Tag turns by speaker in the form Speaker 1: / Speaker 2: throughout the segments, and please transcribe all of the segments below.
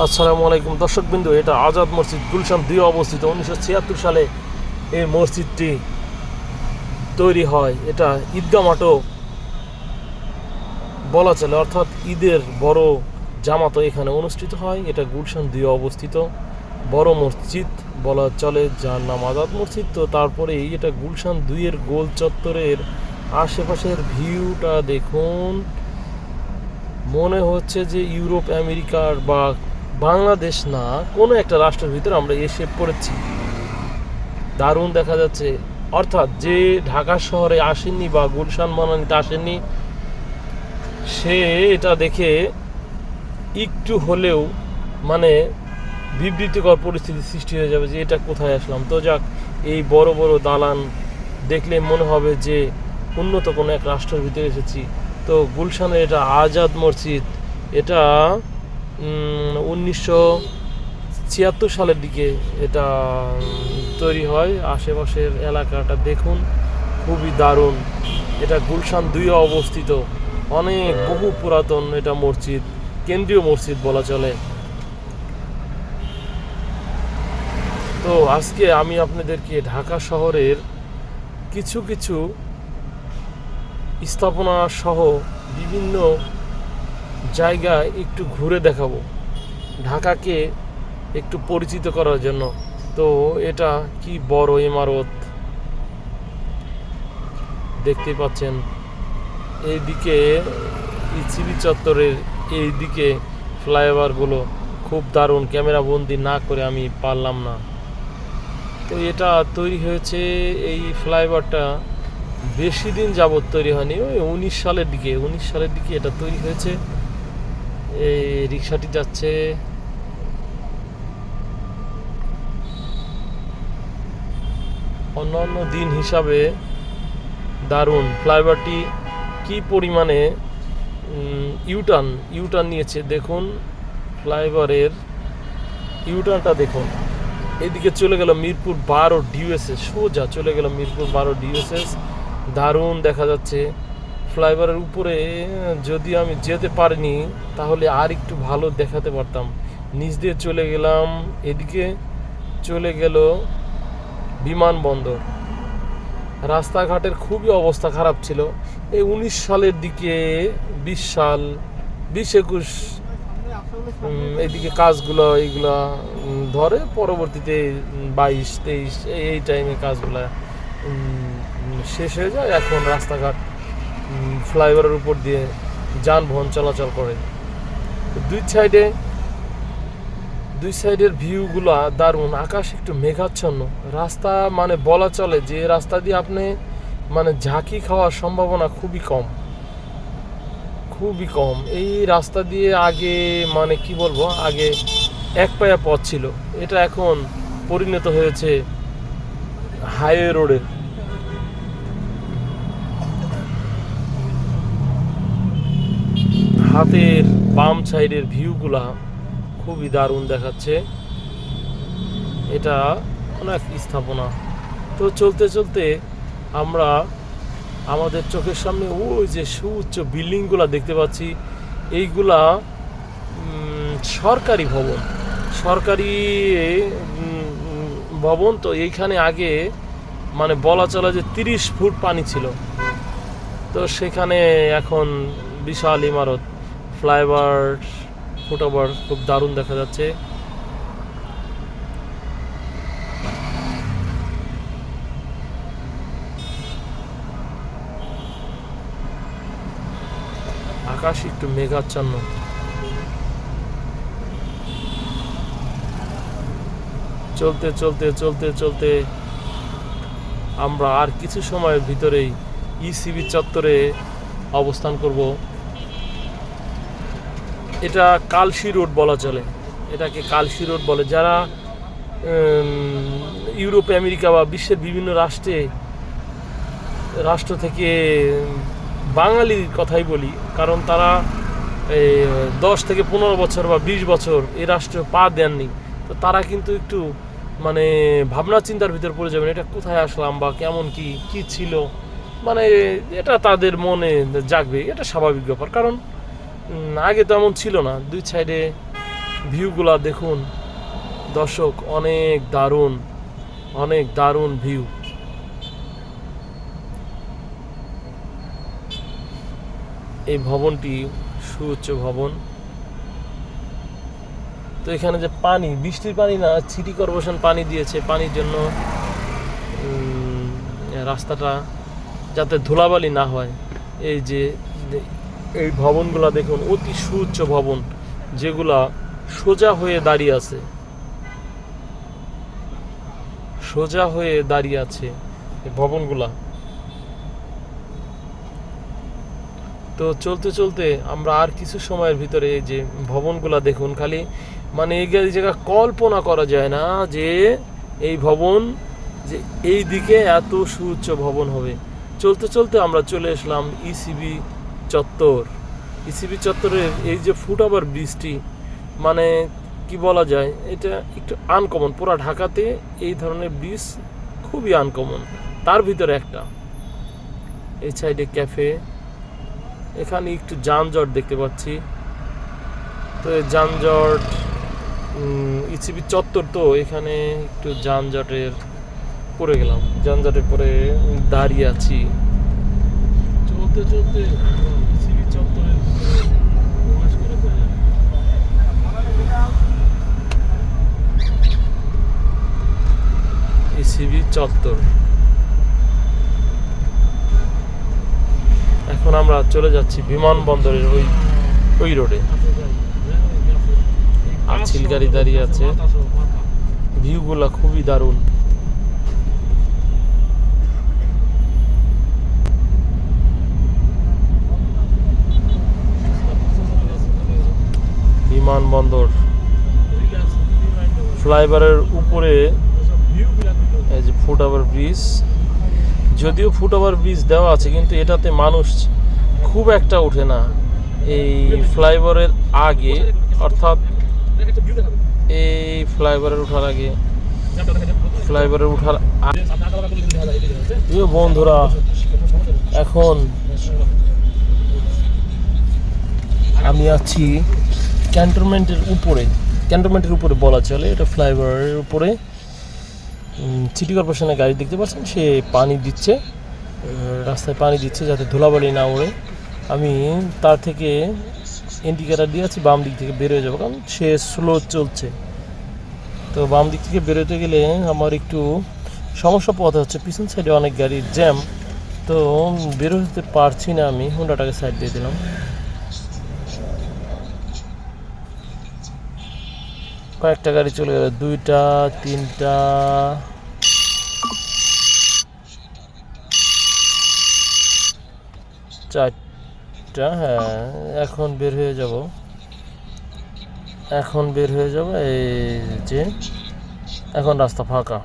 Speaker 1: আসসালামু আলাইকুম। দর্শক বিন্দু এটা আজাদ মসজিদ গুলশান দুই অবস্থিত। উনিশশো ছিয়াত্তর সালে এই মসজিদটি তৈরি হয়। এটা ঈদগাহ মাঠও বলা চলে। অর্থাৎ ঈদের বড় জামাতও এখানে অনুষ্ঠিত হয়। এটা গুলশান দুই অবস্থিত। বড় মসজিদ বলা চলে, যার নাম আজাদ মসজিদ। তো তারপরে এটা গুলশান দুইয়ের গোল চত্বরের আশেপাশের ভিউটা দেখুন। মনে হচ্ছে যে ইউরোপ, আমেরিকার বা বাংলাদেশ না, কোনো একটা রাষ্ট্রের ভিতরে আমরা এসে পড়েছি। দারুণ দেখা যাচ্ছে। অর্থাৎ যে ঢাকা শহরে আসেননি বা গুলশান মানানিতে আসেননি, সে এটা দেখে একটু হলেও মানে বিবৃতিকর পরিস্থিতি সৃষ্টি হয়ে যাবে যে এটা কোথায় আসলাম। তো যাক, এই বড় বড় দালান দেখলে মনে হবে যে উন্নত কোনো এক রাষ্ট্রের ভিতরে এসেছি। তো গুলশানের এটা আজাদ মসজিদ, এটা উনিশশো ছিয়াত্তর সালের দিকে এটা তৈরি হয়। আশেপাশের এলাকাটা দেখুন, খুবই দারুণ। এটা গুলশান দুই অবস্থিত। অনেক বহু পুরাতন এটা মসজিদ, কেন্দ্রীয় মসজিদ বলা চলে। তো আজকে আমি আপনাদেরকে ঢাকা শহরের কিছু কিছু স্থাপনা সহ বিভিন্ন জায়গায় একটু ঘুরে দেখাবো। ঢাকাকে একটু পরিচিত করার জন্য। তো এটা কি বড় ইমারত? দেখতে পাচ্ছেন, এইদিকে ইসিবি চত্বরের এই দিকে ফ্লাইওভারগুলো খুব দারুণ, ক্যামেরা বন্দি না করে আমি পারলাম না। তো এটা তৈরি হয়েছে, এই ফ্লাইওভারটা বেশি দিন যাবত তৈরি হয়নি, ওই উনিশ সালের দিকে, উনিশ সালের দিকে এটা তৈরি হয়েছে। এই রিক্সাটি যাচ্ছে। অন্যান্য দিন হিসাবে দারুণ। ফ্লাইওভারটি কি পরিমাণে ইউটার্ন ইউটার্ন নিয়েছে দেখুন। ফ্লাইওভারের ইউটার্নটা দেখুন। এদিকে চলে গেল মিরপুর বারো ডিউএসএস সোজা চলে গেল মিরপুর বারো ডিউএসএস দারুণ দেখা যাচ্ছে। ফ্লাইওভারের উপরে, যদি আমি যেতে পারিনি, তাহলে আর একটু ভালো দেখাতে পারতাম। নিচ দিয়ে চলে গেলাম, এদিকে চলে গেল বিমানবন্দর। রাস্তাঘাটের খুবই অবস্থা খারাপ ছিল। এই উনিশ সালের দিকে, বিশ সাল, বিশ একুশ এদিকে কাজগুলো, এইগুলা ধরে পরবর্তীতে বাইশ, তেইশ, এই টাইমে কাজগুলা শেষ হয়ে যায়। এখন রাস্তাঘাট ফ্লাইওভারের উপর দিয়ে যানবাহন চলাচল করে। দুই সাইডে, দুই সাইডের ভিউগুলা দারুণ, আকাশ একটু মেঘাচ্ছন্ন। রাস্তা মানে বলা চলে যে রাস্তা দিয়ে আপনি মানে ঝাঁকি খাওয়ার সম্ভাবনা খুবই কম। খুবই কম। এই রাস্তা দিয়ে আগে মানে কি বলব, আগে এক পায়া পথ ছিল। এটা এখন পরিণত হয়েছে হাইওয়ে রোডের। হাতের বাম সাইডের ভিউগুলা খুবই দারুণ দেখাচ্ছে। এটা অনেক স্থাপনা। তো চলতে চলতে আমরা আমাদের চোখের সামনে ওই যে সুউচ্চ বিল্ডিংগুলো দেখতে পাচ্ছি। এইগুলা সরকারি ভবন। সরকারি ভবন তো এইখানে আগে মানে বলা চলে যে তিরিশ ফুট পানি ছিল। তো সেখানে এখন বিশাল ইমারত। ফ্লাইওভার ফুটওভার খুব দারুণ দেখা যাচ্ছে। আকাশ একটু মেঘাচ্ছন্ন। চলতে চলতে চলতে চলতে আমরা আর কিছু সময়ের ভিতরেই ইসিবি চত্বরে অবস্থান করব। এটা কালশি রোড বলা চলে। এটাকে কালশি রোড বলে। যারা ইউরোপ, আমেরিকা বা বিশ্বের বিভিন্ন রাষ্ট্রে, রাষ্ট্র থেকে বাঙালির কথাই বলি, কারণ তারা দশ থেকে পনেরো বছর বা বিশ বছর এই রাষ্ট্রে পা দেননি, তো তারা কিন্তু একটু মানে ভাবনা চিন্তার ভিতর পড়ে যাবেন, এটা কোথায় আসলাম বা কেমন কি কি ছিল? মানে এটা তাদের মনে জাগবে, এটা স্বাভাবিক ব্যাপার। কারণ আগে তো এমন ছিল না। দুই সাইডে ভিউগুলা দেখুন। দর্শক, অনেক দারুণ অনেক দারুণ ভিউ এই ভবনটি সুউচ্চ ভবন। তো এখানে যে পানি, বৃষ্টির পানি না সিটি কর্পোরেশন পানি দিয়েছে। পানির জন্য রাস্তাটা যাতে ধুলাবালি না হয়। এই যে এই ভবনগুলা দেখুন, অতি সুউচ্চ ভবন, যেগুলা সোজা হয়ে দাঁড়িয়ে আছে। সোজা হয়ে দাঁড়িয়ে আছে এই ভবনগুলা। তো চলতে চলতে আমরা আর কিছু সময়ের ভিতরে এই যে ভবনগুলা দেখুন, খালি মানে এই জায়গা কল্পনা করা যায় না যে এই ভবন যে এই দিকে এত সুউচ্চ ভবন হবে। চলতে চলতে আমরা চলে আসলাম ইসিবি চত্বর। ইসিবি চত্বরের এই যে ফুট ওভার ব্রিজটি মানে কি বলা যায়, এটা একটু আনকমন পুরা ঢাকাতে এই ধরনের ব্রিজ খুবই আনকমন তার ভিতরে একটা। এই সাইডে ক্যাফে। এখানে একটু যানজট দেখতে পাচ্ছি। তো যানজট ইসিবি চত্বর তো, এখানে একটু যানজটের পড়ে গেলাম। যানজটের পরে দাঁড়িয়ে আছি। চলতে চলতে ইসিবি চত্বরের ভিতরে প্রবেশ করে ফেললাম। ইসিবি চত্বর। এখন আমরা চলে যাচ্ছি বিমানবন্দরের ওই ওই রোডে। আছিল গাড়ি দাঁড়িয়ে আছে। ভিউগুলা খুবই দারুণ। বিমানবন্দর। ফ্লাইওভারের উপরে ফুট ওভার ব্রিজ। যদিও ফুট ওভার ব্রিজ দেওয়া আছে, কিন্তু এটাতে মানুষ খুব একটা ওঠে না। এই ফ্লাইওভারের আগে, অর্থাৎ এই ফ্লাইওভারের ওঠার আগে, ফ্লাইওভারের ওঠার আগে। বন্ধুরা, এখন আমি আছি ক্যান্টনমেন্টের উপরে। ক্যান্টনমেন্টের উপরে বলা চলে, এটা ফ্লাইওভারের উপরে। সিটি কর্পোরেশনের গাড়ি দেখতে পাচ্ছেন, সে পানি দিচ্ছে রাস্তায় পানি দিচ্ছে যাতে ধুলাবালি না ওড়ে। আমি তার থেকে ইন্ডিকেটার দিয়ে আছি, বাম দিক থেকে বেরোয় যাব, কারণ সে স্লো চলছে। তো বাম দিক থেকে বেরোতে গেলে আমার একটু সমস্যা পথে হচ্ছে, পিছন সাইডে অনেক গাড়ির জ্যাম তো বেরোতে পারছি না আমি হুন্ডাটাকে সাইড দিয়ে দিলাম। কয়েকটা গাড়ি চলে গেল, দুইটা, তিনটা। চারটা হ্যাঁ এখন বের হয়ে যাব। এখন বের হয়ে যাব, এই যে, এখন রাস্তা ফাঁকা।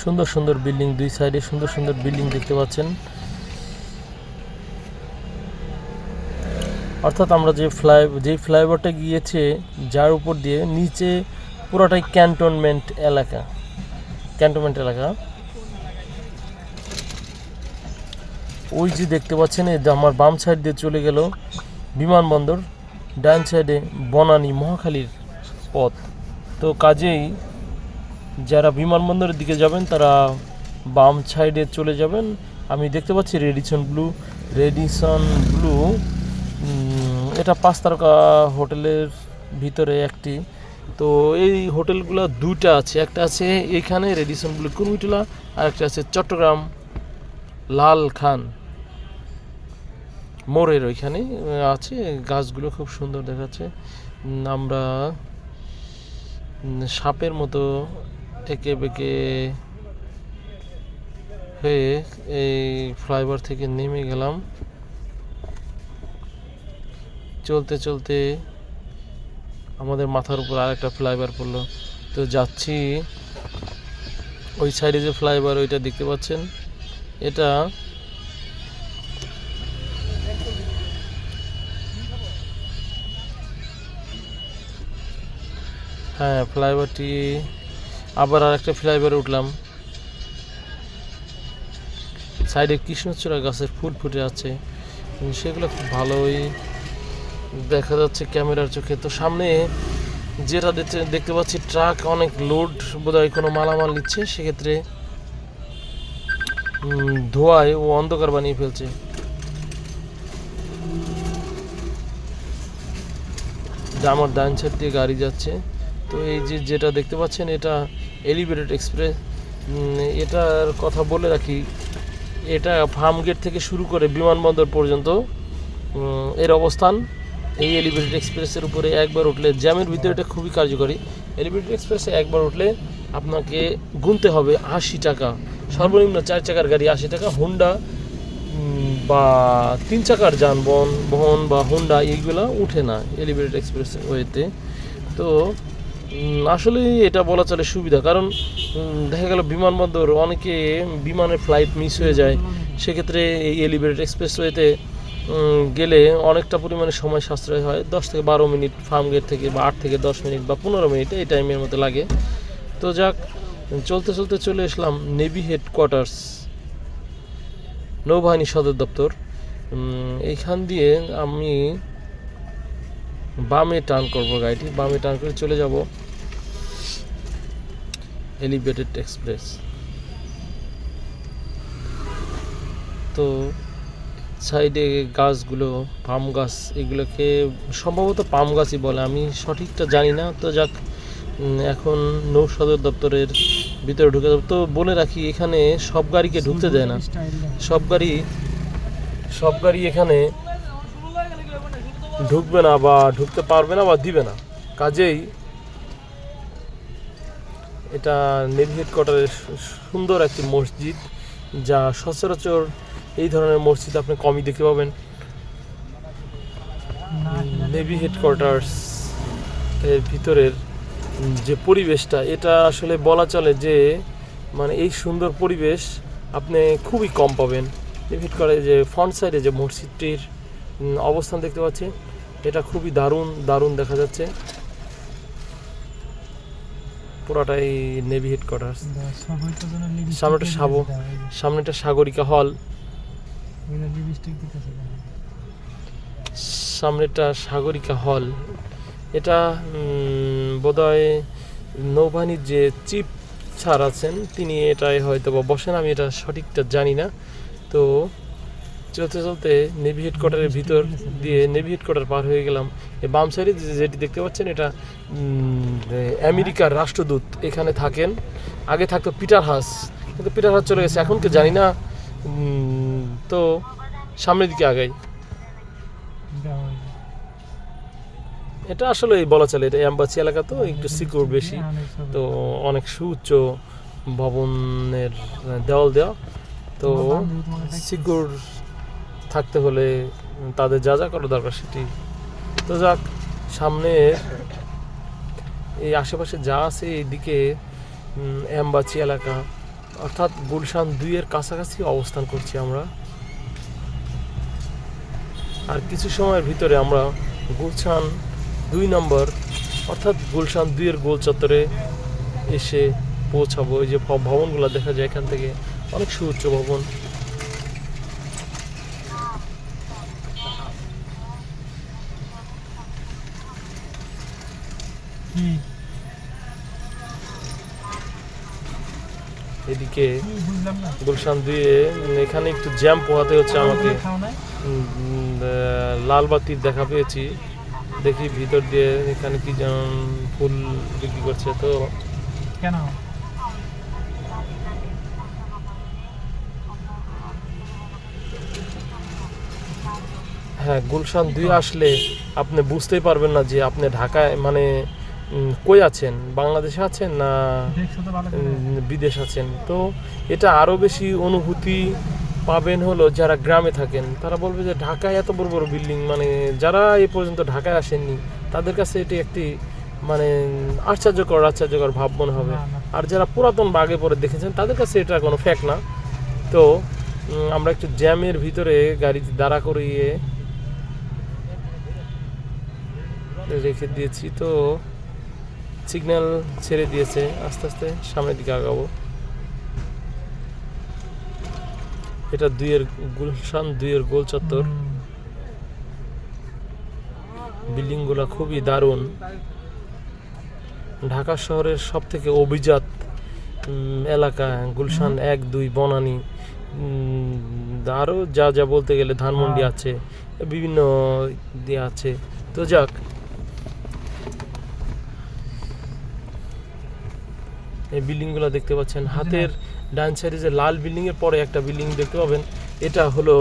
Speaker 1: সুন্দর সুন্দর বিল্ডিং, দুই সাইডে সুন্দর সুন্দর বিল্ডিং দেখতে পাচ্ছেন। অর্থাৎ আমরা যে ফ্লাই, যে ফ্লাইওভারটা গিয়েছে, যার উপর দিয়ে নিচে পুরোটাই ক্যান্টনমেন্ট এলাকা। ক্যান্টনমেন্ট এলাকা। ওই যে দেখতে পাচ্ছেন, এই আমার বাম সাইড দিয়ে চলে গেল বিমানবন্দর, ডান সাইডে বনানী মহাখালীর পথ। তো কাজেই যারা বিমানবন্দরের দিকে যাবেন, তারা বাম সাইডে চলে যাবেন। আমি দেখতে পাচ্ছি রেডিসন ব্লু রেডিসন ব্লু। এটা পাঁচ তারকা হোটেলের ভিতরে একটি। তো এই হোটেলগুলো দুইটা আছে। একটা আছে এখানে রেডিসন ব্লু কুমিটোলা আর একটা আছে চট্টগ্রাম লাল খান। মোড়ের ওইখানে আছে। গাছগুলো খুব সুন্দর দেখাচ্ছে। আমরা সাপের মতো একে বেঁকে হয়ে এই ফ্লাইওভার থেকে নেমে গেলাম। চলতে চলতে আমাদের মাথার উপর আরেকটা ফ্লাইওভার পড়ল। তো যাচ্ছি ওই সাইডে যে ফ্লাইওভার ওইটা দেখতে পাচ্ছেন। এটা হ্যাঁ ফ্লাইওভারটি আবার আরেকটা ফ্লাইওভারে উঠলাম। সাইডে কৃষ্ণচূড়া গাছের ফুল ফুটে আছে। সেগুলো খুব ভালোই দেখা যাচ্ছে ক্যামেরার চোখে। তো সামনে যেটা দেখতে পাচ্ছি, ট্রাক অনেক লোড বোধহয় কোনো মালামাল নিচ্ছে, সেক্ষেত্রে ধোঁয়ায় ও অন্ধকার বানিয়ে ফেলছে। আমার ডান সাইড দিয়ে গাড়ি যাচ্ছে। তো এই যে যেটা দেখতে পাচ্ছেন, এটা এলিভেটেড এক্সপ্রেস এটার কথা বলে রাখি, এটা ফার্ম গেট থেকে শুরু করে বিমানবন্দর পর্যন্ত এর অবস্থান। এই এলিভেটেড এক্সপ্রেসের উপরে একবার উঠলে জ্যামের ভিতরে এটা খুবই কার্যকরী। এলিভেটেড এক্সপ্রেসে একবার উঠলে আপনাকে গুনতে হবে আশি টাকা। সর্বনিম্ন চার চাকার গাড়ি আশি টাকা। হুন্ডা বা তিন চাকার যানবাহন, বহন বা হুন্ডা এইগুলো উঠে না এলিভেটেড এক্সপ্রেস ওয়েতে। তো আসলে এটা বলা চলে সুবিধা। কারণ দেখা গেল বিমানবন্দর অনেকে বিমানের ফ্লাইট মিস হয়ে যায়। সেক্ষেত্রে এই এলিভেটেড এক্সপ্রেসওয়েতে গেলে অনেকটা পরিমাণে সময় সাশ্রয় হয়। দশ থেকে বারো মিনিট ফার্ম গেট থেকে বা আট থেকে দশ মিনিট বা পনেরো মিনিট এই টাইমের মতো লাগে। তো যাক, চলতে চলতে চলে আসলাম নেভি হেডকোয়ার্টার্স নৌবাহিনী সদর দপ্তর। এইখান দিয়ে আমি বামে টার্ন করব গাড়িটি। বামে টার্ন করে চলে যাব এলিভেটেড এক্সপ্রেস তো সাইডে গাছগুলো, পাম গাছ, এগুলোকে সম্ভবত পাম গাছই বলে, আমি সঠিকটা জানি না। তো যাক এখন নৌ সদর দপ্তরের ভিতরে ঢুকে তো বলে রাখি, এখানে সব গাড়িকে ঢুকতে দেয় না। সব গাড়ি সব গাড়ি এখানে ঢুকবে না বা ঢুকতে পারবে না বা দিবে না। কাজেই এটা নেভি হেডকোয়ার্টারের সুন্দর একটি মসজিদ, যা সচরাচর এই ধরনের মসজিদ আপনি কমই দেখতে পাবেন। নেভি হেডকোয়ার্টার্স এর ভিতরের যে পরিবেশটা এটা আসলে বলা চলে যে মানে এই সুন্দর পরিবেশ আপনি খুবই কম পাবেন। নেভি হেডকোয়ার্টারে যে ফ্রন্ট সাইডে যে মসজিদটির অবস্থান দেখতে পাচ্ছি এটা খুবই দারুণ দারুণ দেখা যাচ্ছে। পুরাটাই নেভি হেডকোয়ার্টার্স সামনেটা সাবো। সামনেটা সাগরিকা হল সামনেটা সাগরিকা হল। এটা বোধহয় নৌবাহিনীর যে চিফ স্যার আছেন তিনি এটাই হয়তো বা বসেন আমি এটা সঠিকটা জানি না। তো চলতে চলতে নেভি হেডকোয়ার্টারের ভিতর দিয়ে নেভি হেডকোয়ার্টার পার হয়ে গেলাম। এই বাম সাইডে যেটি দেখতে পাচ্ছেন এটা আমেরিকার রাষ্ট্রদূত এখানে থাকেন। আগে থাকতো পিটার হাস কিন্তু পিটার হাস চলে গেছে। এখন কি জানি না তো সামনের দিকে আগাই। এটা আসলে বলা চলে, এটা অ্যাম্বাসি এলাকা তো, একটু সিকিউর বেশি। তো অনেক সুউচ্চ ভবনের দেওয়াল দেওয়া তো সিকিউর থাকতে হলে তাদের যা যা করা দরকার সেটি। তো যাক, সামনে এই আশেপাশে যা আছে এইদিকে অ্যাম্বাসি এলাকা। অর্থাৎ গুলশান দুইয়ের কাছাকাছি অবস্থান করছি আমরা। আর কিছু সময়ের ভিতরে আমরা গুলশান দুই নম্বর অর্থাৎ গুলশান দুইয়ের গোল চত্বরে এসে পৌঁছাবো। এই যে ভবনগুলো দেখা যায় এখান থেকে অনেক সুউচ্চ ভবন। এদিকে গুলশান দুইয়ে এখানে একটু জ্যাম পোহাতে হচ্ছে আমাকে। লাল বাতির দেখা পেয়েছি। দেখি ভিতর দিয়ে এখানে কি যেন ফুল বিক্রি করছে। তো
Speaker 2: কেন?
Speaker 1: হ্যাঁ গুলশান দুই আসলে আপনি বুঝতেই পারবেন না যে আপনি ঢাকায় মানে কই আছেন? বাংলাদেশে আছেন না বিদেশ আছেন? তো এটা আরও বেশি অনুভূতি পাবেন হলো যারা গ্রামে থাকেন তারা বলবে যে ঢাকায় এত বড় বড় বিল্ডিং মানে যারা এ পর্যন্ত ঢাকায় আসেননি তাদের কাছে এটি একটি মানে আশ্চর্যকর আশ্চর্যকর ভাব মনে হবে। আর যারা পুরাতন বা আগে পরে দেখেছেন তাদের কাছে এটা কোনো ফ্যাক না। তো আমরা একটু জ্যামের ভিতরে গাড়ি দাঁড়া করিয়ে রেখে দিয়েছি। তো সিগন্যাল ছেড়ে দিয়েছে। আস্তে আস্তে সামনের দিকে আগাবো। এটা দুইয়ের গুলশান দুইয়ের গোল চত্বর। বিল্ডিংগুলো খুবই দারুণ। ঢাকা শহরের সব থেকে অভিজাত এলাকা গুলশান এক দুই বনানী। আরও যা যা বলতে গেলে ধানমন্ডি
Speaker 2: হ্যাঁ।
Speaker 1: আছে বিভিন্ন দিয়ে আছে। তো যাক। এই বিল্ডিংগুলো দেখতে পাচ্ছেন। হাতের ডান সাইডে যে লাল বিল্ডিং এর পরে একটা বিল্ডিং দেখতে পাবেন এটা হলো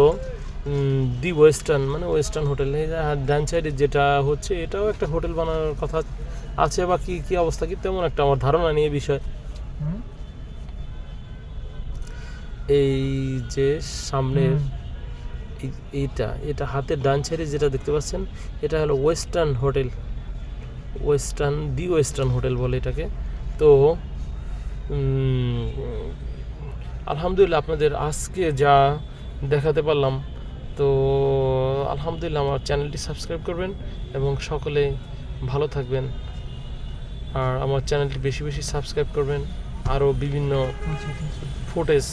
Speaker 1: দি ওয়েস্টার্ন মানে ওয়েস্টার্ন হোটেল আর ডান সাইডে যেটা হচ্ছে এটাও একটা হোটেল বানানোর কথা আছে বা কি কি অবস্থা কি তেমন একটা আমার ধারণা নেই এই বিষয়ে। এই যে সামনের এইটা এটা হাতের ডান সাইডে যেটা দেখতে পাচ্ছেন এটা হলো western hotel western the western hotel বলে এটাকে। তো আলহামদুলিল্লাহ আপনাদের আজকে যা দেখাতে পারলাম তো আলহামদুলিল্লাহ আমার চ্যানেলটি সাবস্ক্রাইব করবেন এবং সকলে ভালো থাকবেন আর আমার চ্যানেলটি বেশি বেশি সাবস্ক্রাইব করবেন আরও বিভিন্ন। ফুটেজ